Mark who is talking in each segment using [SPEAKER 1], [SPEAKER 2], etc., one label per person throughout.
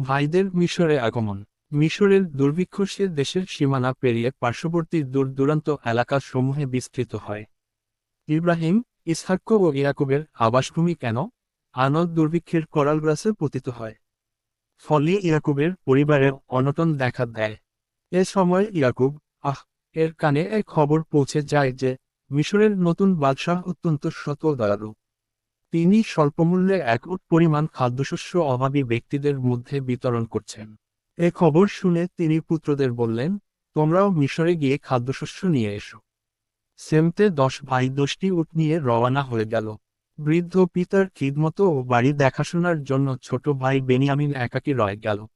[SPEAKER 1] ভাইদের মিশরে আগমন। মিশরের দুর্ভিক্ষ সে দেশের সীমানা পেরিয়ে পার্শ্ববর্তী দূর দূরান্ত এলাকা সমূহে বিস্তৃত হয়। ইব্রাহিম ইসহাক্য ও ইয়াকুবের আবাসভূমি কেন? আনদ দুর্ভিক্ষের করালগ্রাসে পতিত হয়। ফলে ইয়াকুবের পরিবারের অনটন দেখা দেয়। এ সময় ইয়াকুব, আহ, এর কানে এক খবর পৌঁছে যায় যে, মিশরের নতুন বাদশাহ অত্যন্ত সত দয়ালু। তিনি স্বল্পমূল্যে এক উট পরিমাণ খাদ্যশস্য অভাবী ব্যক্তিদের মধ্যে বিতরণ করছেন। এ খবর শুনে তিনি পুত্রদের বললেন, তোমরাও মিশরে গিয়ে খাদ্যশস্য নিয়ে এসো। সেমতে দশ ভাই দশটি উট নিয়ে রওয়ানা হয়ে গেল। বৃদ্ধ পিতার খিদমত ও বাড়ি দেখাশোনার জন্য ছোট ভাই বেনিয়ামিন একাকী রয়ে গেল।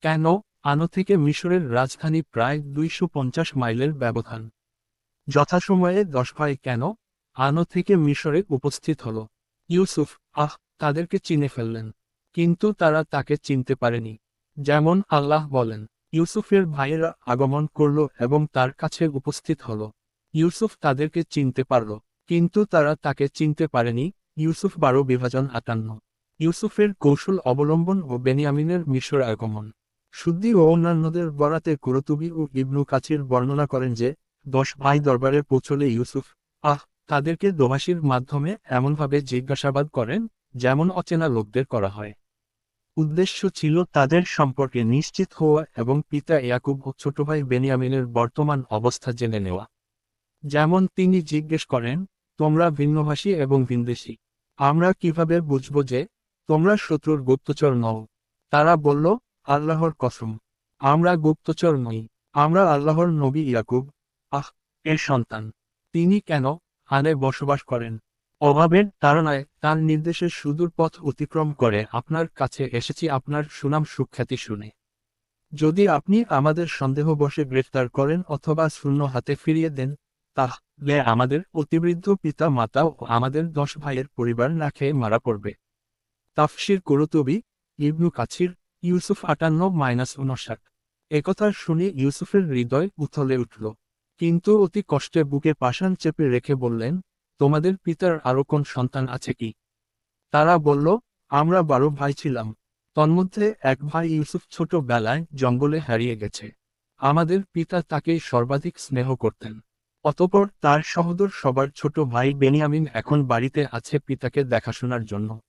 [SPEAKER 1] কেন? আনো থেকে মিশরের রাজধানী প্রায় দুইশো পঞ্চাশ মাইলের ব্যবধান। যথাসময়ে দশ ভাই কেন? আনো থেকে মিশরে উপস্থিত হল। ইউসুফ, আহ, তাদেরকে চিনে ফেললেন। কিন্তু তারা তাকে চিনতে পারেনি। যেমন আল্লাহ বলেন, ইউসুফের ভাইয়েরা আগমন করল এবং তার কাছে উপস্থিত হল। ইউসুফ তাদেরকে চিনতে পারল, কিন্তু তারা তাকে চিনতে পারেনি। ইউসুফ বারো বিভাজন আটান্ন। ইউসুফের কৌশল অবলম্বন ও বেনিয়ামিনের মিশর আগমন। শুদ্ধি ও অন্যান্যদের বরাতে কুরতুবি ও ইবনু কাছির বর্ণনা করেন যে, দশ ভাই দরবারে পৌঁছলে ইউসুফ, আহ তাদেরকে দোভাষীর মাধ্যমে এমনভাবে জিজ্ঞাসাবাদ করেন, যেমন অচেনা লোকদের করা হয়। উদ্দেশ্য ছিল তাদের সম্পর্কে নিশ্চিত হওয়া এবং পিতা ইয়াকুব ও ছোট ভাই বেনিয়ামিনের বর্তমান অবস্থা জেনে নেওয়া। যেমন তিনি জিজ্ঞেস করেন, তোমরা ভিন্নভাষী এবং ভিনদেশী, আমরা কীভাবে বুঝব যে তোমরা শত্রুর গুপ্তচর নও? তারা বলল, আল্লাহর কসম, আমরা গুপ্তচর নই, আমরা আল্লাহর নবী ইয়াকুব, আহ, এর সন্তান। তিনি কেন আনে বসবাস করেন। অভাবের তাড়নায় তার নির্দেশে সুদূর পথ অতিক্রম করে আপনার কাছে এসেছি আপনার সুনাম সুখ্যাতি শুনে। যদি আপনি আমাদের সন্দেহবশে গ্রেফতার করেন অথবা শূন্য হাতে ফিরিয়ে দেন তাহলে আমাদের অতিবৃদ্ধ পিতা মাতা ও আমাদের দশ ভাইয়ের পরিবার না খেয়ে মারা পড়বে। তাফসির করতবি, ইবনু কাছির ইউসুফ আটান্ন মাইনাস উনষাট একথা শুনে ইউসুফের হৃদয় উথলে উঠল। কিন্তু অতি কষ্টে বুকে পাষাণ চেপে রেখে বললেন, তোমাদের পিতার আরও কোন সন্তান আছে কি? তারা বলল, আমরা বারো ভাই ছিলাম। তন্মধ্যে এক ভাই ইউসুফ ছোট বেলায় জঙ্গলে হারিয়ে গেছে। আমাদের পিতা তাকে সর্বাধিক স্নেহ করতেন। অতপর তার সহদর সবার ছোট ভাই বেনিয়ামিন এখন বাড়িতে আছে পিতাকে দেখাশোনার জন্য।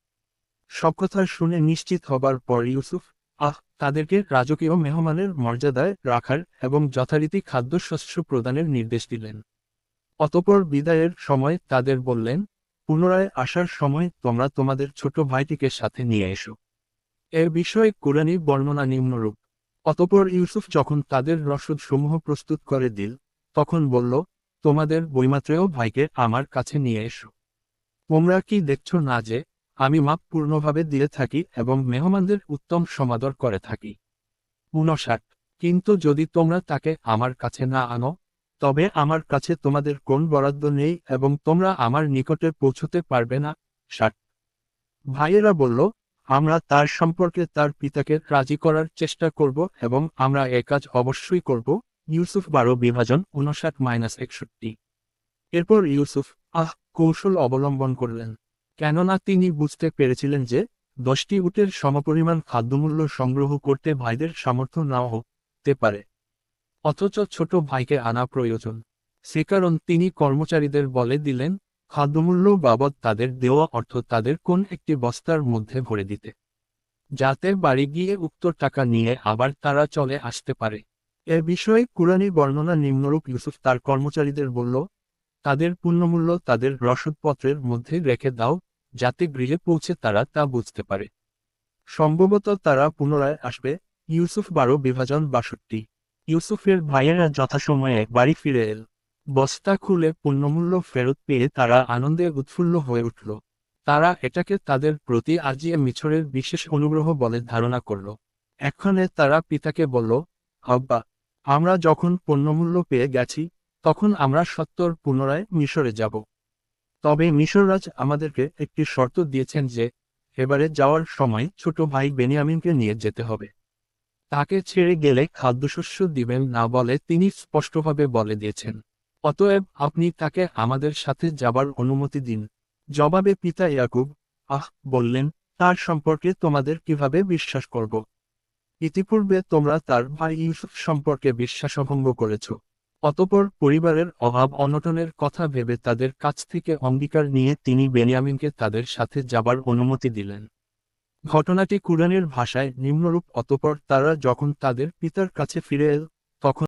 [SPEAKER 1] সব কথা শুনে নিশ্চিত হবার পর ইউসুফ আহ, তাদেরকে রাজকীয় মেহমানের মর্যাদায় রাখার এবং যথারীতি খাদ্যশস্য প্রদানের নির্দেশ দিলেন। অতপর বিদায়ের সময় তাদের বললেন, পুনরায় আসার সময় তোমরা তোমাদের ছোট ভাইটিকে সাথে নিয়ে এসো। এর বিষয়ে কোরআনী বর্ণনা নিম্নরূপ। অতপর ইউসুফ যখন তাদের রসদ সমূহ প্রস্তুত করে দিল, তখন বলল, তোমাদের বইমাত্রেয় ভাইকে আমার কাছে নিয়ে এসো। তোমরা কি দেখছ না যে আমি মাপ পূর্ণভাবে দিয়ে থাকি এবং মেহমানদের উত্তম সমাদর করে থাকি। উনষাট কিন্তু যদি তোমরা তাকে আমার কাছে না আনো, তবে আমার কাছে তোমাদের কোন বরাদ্দ নেই এবং তোমরা আমার নিকটে পৌঁছতে পারবে না? ষাট। ভাইয়েরা বলল, আমরা তার সম্পর্কে তার পিতাকে রাজি করার চেষ্টা করব এবং আমরা এ কাজ অবশ্যই করব। ইউসুফ বারো বিভাজন উনষাট মাইনাস একষট্টি। এরপর ইউসুফ, আহ, কৌশল অবলম্বন করলেন। কেননা তিনি বুঝতে পেরেছিলেন যে, দশটি উটের সমপরিমাণ খাদ্যমূল্য সংগ্রহ করতে ভাইদের সামর্থ্য নাও হতে পারে। অথচ ছোট ভাইকে আনা প্রয়োজন। সে কারণ তিনি কর্মচারীদের বলে দিলেন, খাদ্যমূল্য বাবদ তাদের দেওয়া অর্থ তাদের কোন একটি বস্তার মধ্যে ভরে দিতে। যাতে বাড়ি গিয়ে উক্ত টাকা নিয়ে আবার তারা চলে আসতে পারে। এ বিষয়ে কুরআনী বর্ণনা নিম্নরূপ ইউসুফ তার কর্মচারীদের বলল, তাদের পূর্ণমূল্য তাদের রসদপত্রের মধ্যে রেখে দাও যাতে গৃহে পৌঁছে তারা তা বুঝতে পারে। সম্ভবত তারা পুনরায় আসবে। ইউসুফ বারো বিভাজন বাষট্টি। ইউসুফের ভাইয়েরা যথাসময়ে বাড়ি ফিরে এল। বস্তা খুলে পূর্ণমূল্য ফেরত পেয়ে তারা আনন্দে উৎফুল্ল হয়ে উঠল। তারা এটাকে তাদের প্রতি আজিয়ে মিছরের বিশেষ অনুগ্রহ বলে ধারণা করল। এক্ষণে তারা পিতাকে বলল হব্বা আমরা যখন পণ্যমূল্য পেয়ে গেছি, তখন আমরা সত্তর পুনরায় মিশরে যাব। তবে মিশররাজ আমাদেরকে একটি শর্ত দিয়েছেন যে, এবারে যাওয়ার সময় ছোট ভাই বেনিয়ামিনকে নিয়ে যেতে হবে। তাকে ছেড়ে গেলে খাদ্যশস্য দিবেন না বলে তিনি স্পষ্টভাবে বলে দিয়েছেন। অতএব আপনি তাকে আমাদের সাথে যাবার অনুমতি দিন। জবাবে পিতা ইয়াকুব, আহ, বললেন, তার সম্পর্কে তোমাদের কীভাবে বিশ্বাস করব? ইতিপূর্বে তোমরা তার ভাই ইউসুফ সম্পর্কে বিশ্বাসভঙ্গ করেছ। অতপর পরিবারের অভাব অনটনের কথা ভেবে তাদের কাছ থেকে অঙ্গীকার নিয়ে তিনি বেনিয়ামিনকে তাদের সাথে যাবার অনুমতি দিলেন। ঘটনাটি কুরআনের ভাষায় নিম্নরূপ, অতপর তারা যখন তাদের পিতার কাছে ফিরে এল, তখন